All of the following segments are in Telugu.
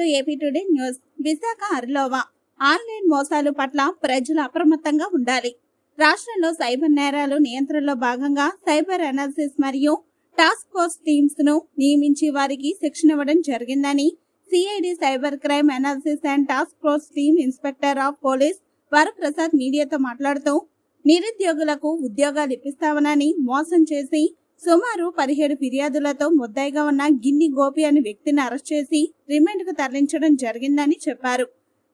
To AP today news. Visakha Arilova. Online మోసాలు పట్ల ప్రజలు అప్రమత్తంగా ఉండాలి. రాష్ట్రంలో సైబర్ నేరాలు నియంత్రణలో భాగంగా సైబర్ అనాలిసిస్ మరియు టాస్క్ ఫోర్స్ టీమ్స్ను నియమించి వారికి శిక్షణ ఇవ్వడం జరిగిందని CID cyber crime analysis and task force team inspector of police Varaprasad మీడియాతో మాట్లాడుతూ నిరుద్యోగులకు ఉద్యోగాలు ఇప్పిస్తామనని మోసం చేసి సుమారు పదిహేడు ఫిర్యాదులతో ముద్దాయిగా ఉన్న గిన్ని గోపి అనే వ్యక్తిని అరెస్ట్ చేసి రిమాండ్కు తరలించడం జరిగిందని చెప్పారు.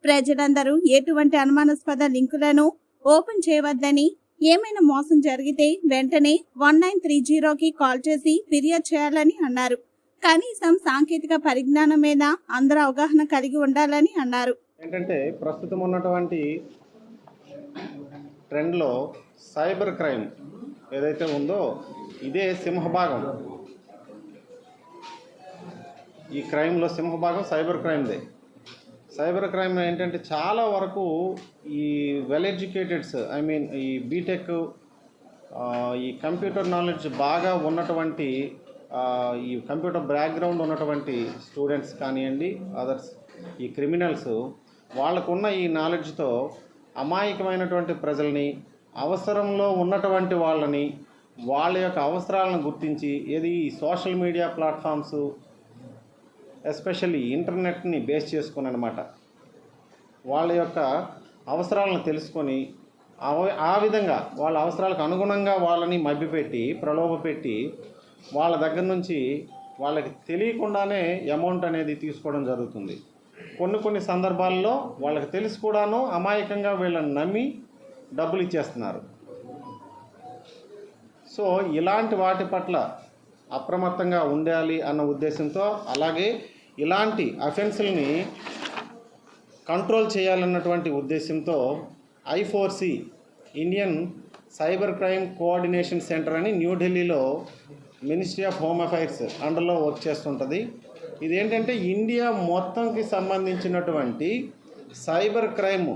ప్రజలందరూ ఎటువంటి అనుమానాస్పద లింకులను ఓపెన్ చేయవద్దని ఏమైనా మోసం జరిగితే వెంటనే వన్ నైన్ త్రీ జీరోకి కాల్ చేసి ఫిర్యాదు చేయాలని అన్నారు. కనీసం సాంకేతిక పరిజ్ఞానం మీద అందరూ అవగాహన కలిగి ఉండాలని అన్నారు. ఏంటంటే ప్రస్తుతం ఉన్నటువంటి ట్రెండ్లో సైబర్ క్రైమ్ ఏదైతే ఉందో ఇదే సింహభాగం. ఈ క్రైమ్లో సింహభాగం సైబర్ క్రైమ్దే. సైబర్ క్రైమ్ ఏంటంటే చాలా వరకు ఈ వెల్ ఎడ్యుకేటెడ్స్ ఐ మీన్ ఈ బీటెక్ ఈ కంప్యూటర్ నాలెడ్జ్ బాగా ఉన్నటువంటి ఈ కంప్యూటర్ బ్యాక్గ్రౌండ్ ఉన్నటువంటి స్టూడెంట్స్ కానివ్వండి అదర్స్ ఈ క్రిమినల్స్ వాళ్ళకున్న ఈ నాలెడ్జ్తో అమాయకమైనటువంటి ప్రజల్ని అవసరంలో ఉన్నటువంటి వాళ్ళని వాళ్ళ యొక్క అవసరాలను గుర్తించి ఏది ఈ సోషల్ మీడియా ప్లాట్ఫామ్స్ ఎస్పెషల్లీ ఇంటర్నెట్ని బేస్ చేసుకుని అనమాట వాళ్ళ యొక్క అవసరాలను తెలుసుకొని ఆ విధంగా వాళ్ళ అవసరాలకు అనుగుణంగా వాళ్ళని మభ్యపెట్టి ప్రలోభపెట్టి వాళ్ళ దగ్గర నుంచి వాళ్ళకి తెలియకుండానే అమౌంట్ అనేది తీసుకోవడం జరుగుతుంది. కొన్ని కొన్ని సందర్భాల్లో వాళ్ళకి తెలిసి కూడాను అమాయకంగా వీళ్ళని నమ్మి డబ్బులు ఇచ్చేస్తున్నారు. సో ఇలాంటి వాటి పట్ల అప్రమత్తంగా ఉండాలి అన్న ఉద్దేశంతో అలాగే ఇలాంటి అఫెన్సుల్ని కంట్రోల్ చేయాలన్నటువంటి ఉద్దేశంతో I Indian cyber crime coordination centre అని న్యూఢిల్లీలో మినిస్ట్రీ ఆఫ్ హోమ్ అఫైర్స్ అండర్లో వర్క్ చేస్తుంటుంది. ఇదేంటంటే ఇండియా మొత్తంకి సంబంధించినటువంటి cyber crime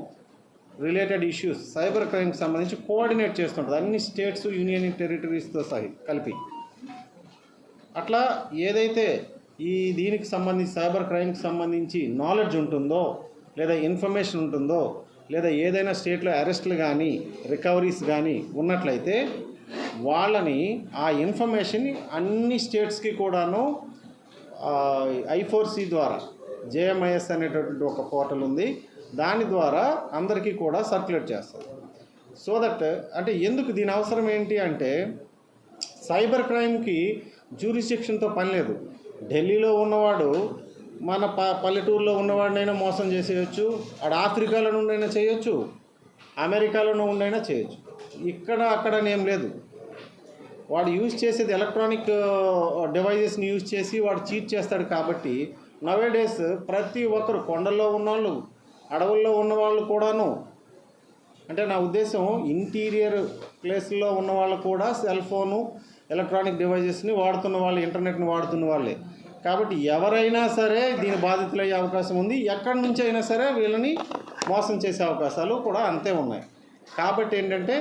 related issues cyber క్రైమ్కి సంబంధించి కోఆర్డినేట్ చేస్తుంటుంది. అన్ని స్టేట్స్ యూనియన్ టెరిటరీస్తో సహి కలిపి. అట్లా ఏదైతే ఈ దీనికి సంబంధించి సైబర్ క్రైమ్కి సంబంధించి నాలెడ్జ్ ఉంటుందో లేదా ఇన్ఫర్మేషన్ ఉంటుందో లేదా ఏదైనా స్టేట్లో అరెస్టులు కానీ రికవరీస్ కానీ ఉన్నట్లయితే వాళ్ళని ఆ ఇన్ఫర్మేషన్ అన్ని స్టేట్స్కి కూడాను ఐఫోర్సీ ద్వారా జేఎంఐఎస్ అనేటటువంటి ఒక పోర్టల్ ఉంది. దాని ద్వారా అందరికీ కూడా సర్క్యులేట్ చేస్తారు సో దట్ అంటే ఎందుకు దీని అవసరం ఏంటి అంటే సైబర్ క్రైమ్కి జ్యూరిస్డిక్షన్తో పని లేదు. ఢిల్లీలో ఉన్నవాడు మన ప పల్లెటూరులో ఉన్నవాడినైనా మోసం చేసేయచ్చు ఆడ ఆఫ్రికాలో నుండైనా చేయొచ్చు అమెరికాలో ఉండైనా చేయొచ్చు. ఇక్కడ అక్కడ ఏం లేదు. వాడు యూజ్ చేసేది ఎలక్ట్రానిక్ డివైజెస్ని యూజ్ చేసి వాడు చీట్ చేస్తాడు కాబట్టి నవే డేస్ ప్రతి ఒక్కరు కొండల్లో ఉన్నవాళ్ళు అడవుల్లో ఉన్న వాళ్ళు కూడాను. అంటే నా ఉద్దేశం ఇంటీరియర్ ప్లేస్లో ఉన్న వాళ్ళు కూడా సెల్ ఫోను ఎలక్ట్రానిక్ డివైజెస్ని వాడుతున్న వాళ్ళు ఇంటర్నెట్ని వాడుతున్న వాళ్ళే. కాబట్టి ఎవరైనా సరే దీని బాధితులయ్యే అవకాశం ఉంది. ఎక్కడి నుంచి అయినా సరే వీళ్ళని మోసం చేసే అవకాశాలు కూడా అంతే ఉన్నాయి. కాబట్టి ఏంటంటే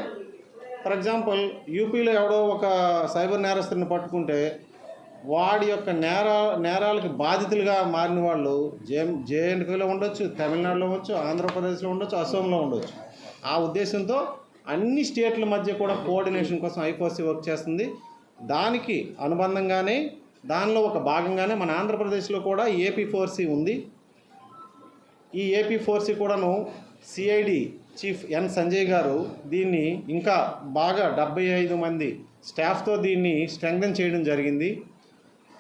ఫర్ ఎగ్జాంపుల్ యూపీలో ఎవడో ఒక సైబర్ నేరస్తుని పట్టుకుంటే వాడి యొక్క నేర నేరాలకు బాధితులుగా మారిన వాళ్ళు జే జేఎన్కేలో ఉండొచ్చు తమిళనాడులో ఉండొచ్చు ఆంధ్రప్రదేశ్లో ఉండొచ్చు అసోంలో ఉండొచ్చు. ఆ ఉద్దేశంతో అన్ని స్టేట్ల మధ్య కూడా కోఆర్డినేషన్ కోసం ఐకోసీ వర్క్ చేస్తుంది. దానికి అనుబంధంగానే దానిలో ఒక భాగంగానే మన ఆంధ్రప్రదేశ్లో కూడా ఏపీ ఫోర్ సి ఉంది. ఈ ఏపీ ఫోర్ సి కూడాను సిఐడి చీఫ్ ఎన్ సంజయ్ గారు దీన్ని ఇంకా బాగా డెబ్బై ఐదు మంది స్టాఫ్తో దీన్ని స్ట్రెంగ్థన్ చేయడం జరిగింది.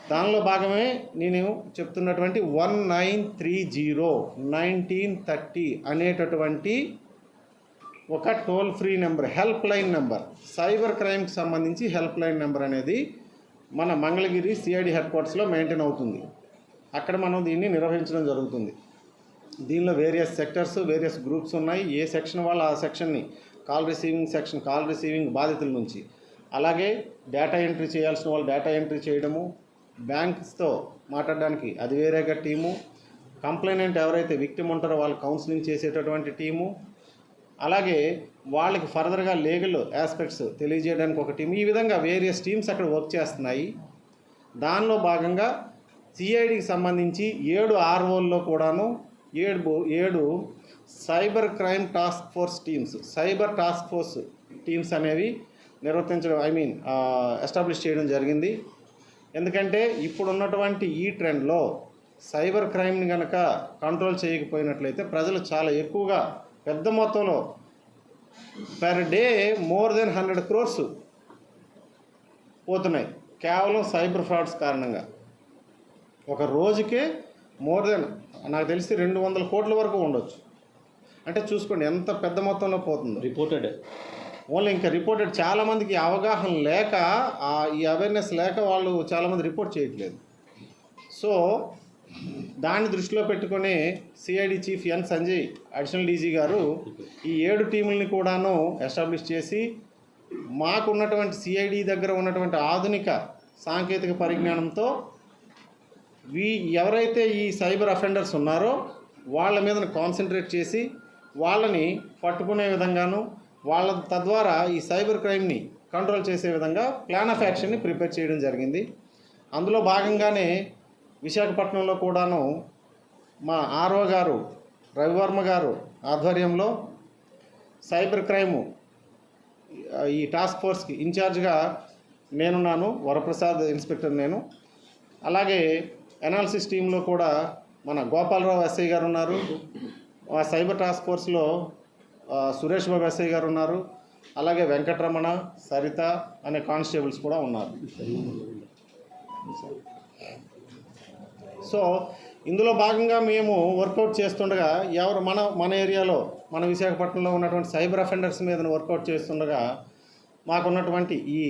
దానిలో భాగమే నేను చెప్తున్నటువంటి one nine three zero nineteen thirty అనేటటువంటి ఒక toll free number help line number. Cyber క్రైమ్కి సంబంధించి హెల్ప్ లైన్ నెంబర్ అనేది మన మంగళగిరి సిఐడి హెడ్ క్వార్టర్స్లో మెయింటైన్ అవుతుంది. అక్కడ మనం దీన్ని నిర్వహించడం జరుగుతుంది. దీనిలో వేరియస్ సెక్టర్స్ వేరియస్ గ్రూప్స్ ఉన్నాయి. ఏ సెక్షన్ వాళ్ళు ఆ సెక్షన్ని call receiving section call receiving బాధితుల నుంచి. అలాగే డేటా ఎంట్రీ చేయాల్సిన వాళ్ళు డేటా ఎంట్రీ చేయడము బ్యాంక్స్తో మాట్లాడడానికి అది వేరేగా టీము. కంప్లైనెంట్ ఎవరైతే విక్టిమ్ ఉంటారో వాళ్ళు కౌన్సిలింగ్ చేసేటటువంటి టీము. అలాగే వాళ్ళకి ఫర్దర్గా లీగల్ ఆస్పెక్ట్స్ తెలియజేయడానికి ఒక టీం ఈ విధంగా వేరియస్ టీమ్స్ అక్కడ వర్క్ చేస్తున్నాయి. దానిలో భాగంగా సిఐడికి సంబంధించి ఏడు ఆర్ఓల్లో కూడాను ఏడు ఏడు cyber crime task force teams cyber task force teams అనేవి నిర్వర్తించడం ఐ మీన్ ఎస్టాబ్లిష్ చేయడం జరిగింది. ఎందుకంటే ఇప్పుడు ఉన్నటువంటి ఈ ట్రెండ్లో సైబర్ క్రైమ్ని కనుక కంట్రోల్ చేయకపోయినట్లయితే ప్రజలు చాలా ఎక్కువగా పెద్ద మొత్తంలో per day more than hundred crores పోతున్నాయి. కేవలం సైబర్ ఫ్రాడ్స్ కారణంగా. ఒక రోజుకే మోర్ దెన్ నాకు తెలిసి రెండు వందల కోట్ల వరకు ఉండొచ్చు. అంటే చూసుకోండి ఎంత పెద్ద మొత్తంలో పోతుందో. రిపోర్టెడ్. ఓన్లీ ఇంకా రిపోర్టెడ్ చాలామందికి అవగాహన లేక ఈ అవేర్నెస్ లేక వాళ్ళు చాలామంది రిపోర్ట్ చేయట్లేదు. సో దాన్ని దృష్టిలో పెట్టుకొని CID chief N Sanjay additional DG గారు ఈ ఏడు టీముల్ని కూడాను ఎస్టాబ్లిష్ చేసి మాకున్నటువంటి సిఐడి దగ్గర ఉన్నటువంటి ఆధునిక సాంకేతిక పరిజ్ఞానంతో వీ ఎవరైతే ఈ సైబర్ అఫెండర్స్ ఉన్నారో వాళ్ళ మీద కాన్సన్ట్రేట్ చేసి వాళ్ళని పట్టుకునే విధంగాను వాళ్ళ తద్వారా ఈ సైబర్ క్రైమ్ని కంట్రోల్ చేసే విధంగా ప్లాన్ ఆఫ్ యాక్షన్ని ప్రిపేర్ చేయడం జరిగింది. అందులో భాగంగానే విశాఖపట్నంలో కూడాను మా ఆర్ఓ గారు రవివర్మ గారు ఆధ్వర్యంలో సైబర్ క్రైమ్ ఈ టాస్క్ ఫోర్స్కి ఇన్ఛార్జ్గా నేనున్నాను వరప్రసాద్ ఇన్స్పెక్టర్ నేను. అలాగే ఎనాలిసిస్ టీంలో కూడా మన గోపాలరావు ఎస్ఐ గారు ఉన్నారు. ఆ సైబర్ టాస్క్ ఫోర్స్లో సురేష్ బాబు ఎస్ఐ గారు ఉన్నారు. అలాగే వెంకటరమణ సరిత అనే కానిస్టేబుల్స్ కూడా ఉన్నారు. సో ఇందులో భాగంగా మేము వర్కౌట్ చేస్తుండగా ఎవరు మన మన ఏరియాలో మన విశాఖపట్నంలో ఉన్నటువంటి సైబర్ అఫెండర్స్ మీద వర్కౌట్ చేస్తుండగా మాకున్నటువంటి ఈ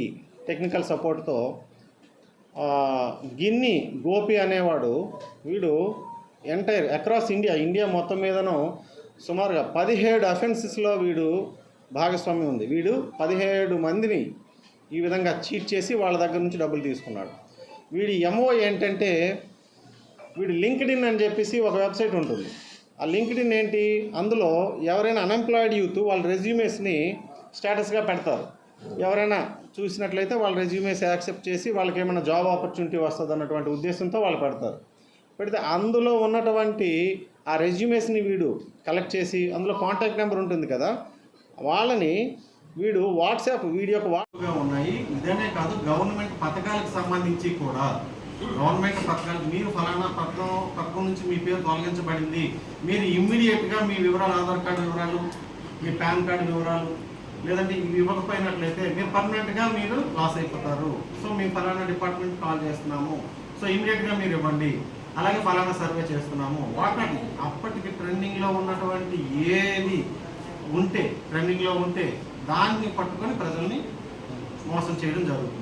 టెక్నికల్ సపోర్ట్తో గిన్ని గోపి అనేవాడు వీడు ఎంటైర్ అక్రాస్ ఇండియా ఇండియా మొత్తం మీదను సుమారుగా పదిహేడు అఫెన్సెస్లో వీడు భాగస్వామ్యం ఉంది. వీడు పదిహేడు మందిని ఈ విధంగా చీట్ చేసి వాళ్ళ దగ్గర నుంచి డబ్బులు తీసుకున్నాడు. వీడి ఎంఓ ఏంటంటే వీడు లింక్డ్ ఇన్ అని చెప్పేసి ఒక వెబ్సైట్ ఉంటుంది. ఆ లింక్డ్ ఇన్ ఏంటి? అందులో ఎవరైనా అన్ఎంప్లాయిడ్ యూత్ వాళ్ళ రెజ్యూమేస్ని స్టేటస్గా పెడతారు. ఎవరైనా చూసినట్లయితే వాళ్ళ రెజ్యూమేస్ యాక్సెప్ట్ చేసి వాళ్ళకి ఏమైనా జాబ్ ఆపర్చునిటీ వస్తుంది అన్నటువంటి ఉద్దేశంతో వాళ్ళు పెడతారు. పెడితే అందులో ఉన్నటువంటి ఆ రెజ్యూమేస్ని వీడు కలెక్ట్ చేసి అందులో కాంటాక్ట్ నెంబర్ ఉంటుంది కదా వాళ్ళని వీడు వాట్సాప్ వీడియో వాట్గా ఉన్నాయి. ఇదనే కాదు గవర్నమెంట్ పథకాలకు సంబంధించి కూడా. గవర్నమెంట్ పథకాలు మీరు ఫలానా పథకం పథకం నుంచి మీ పేరు తొలగించబడింది. మీరు ఇమ్మీడియట్గా మీ వివరాలు ఆధార్ కార్డు వివరాలు మీ పాన్ కార్డు వివరాలు లేదంటే ఇవి ఇవ్వకపోయినట్లయితే మీరు పర్మనెంట్గా మీరు లాస్ అయిపోతారు. సో మేము ఫలానా డిపార్ట్మెంట్ కాల్ చేస్తున్నాము. సో ఇమ్మీడియట్గా మీరు ఇవ్వండి. అలాగే ఫలానా సర్వే చేస్తున్నాము. వాటి అప్పటికి ట్రెండింగ్లో ఉన్నటువంటి ఏది ఉంటే ట్రెండింగ్లో ఉంటే దాన్ని పట్టుకొని ప్రజల్ని మోసం చేయడం జరుగుతుంది.